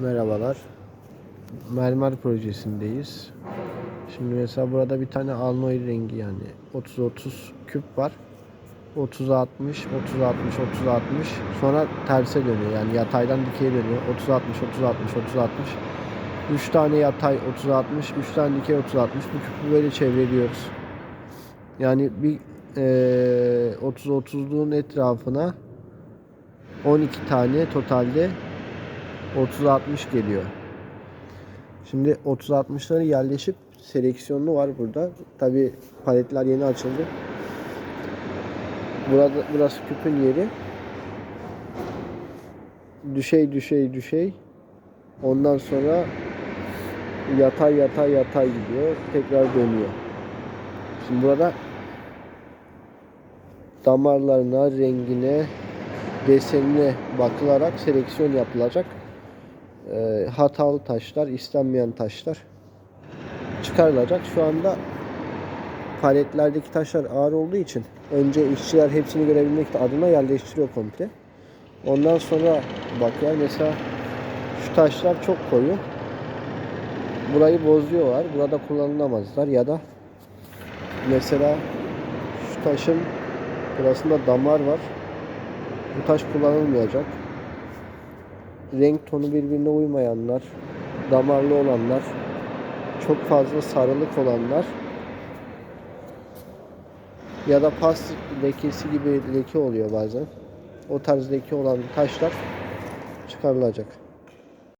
Merhabalar. Mermer projesindeyiz. Şimdi mesela burada bir tane alnoy rengi yani 30-30 küp var. 30 60 30 60 30 60 sonra terse dönüyor yani yataydan dikeye dönüyor 30 60 30 60 30 60 3 tane yatay 30 60 3 tane dikey 30 60 bu küpü böyle çevreliyoruz. Yani bir eee 30 30'luğun etrafına 12 tane totalde 30-60 geliyor. Şimdi 30-60'ları yerleşip seleksiyonlu var burada. Tabi paletler yeni açıldı. Burada burası küpün yeri. Düşey düşey düşey. Ondan sonra yatay yatay yatay gidiyor. Tekrar dönüyor. Şimdi burada damarlarına, rengine, desenine bakılarak seleksiyon yapılacak. Ee, hatalı taşlar, istenmeyen taşlar çıkarılacak. Şu anda paletlerdeki taşlar ağır olduğu için önce işçiler hepsini görebilmek adına yerleştiriyor komple. Ondan sonra bakıyor. Mesela şu taşlar çok koyu. Burayı bozuyorlar. Burada kullanılamazlar ya da mesela şu taşın burasında damar var. Bu taş kullanılmayacak. Renk tonu birbirine uymayanlar, damarlı olanlar, çok fazla sarılık olanlar ya da pas lekesi gibi leke oluyor bazen. O tarz leke olan taşlar çıkarılacak.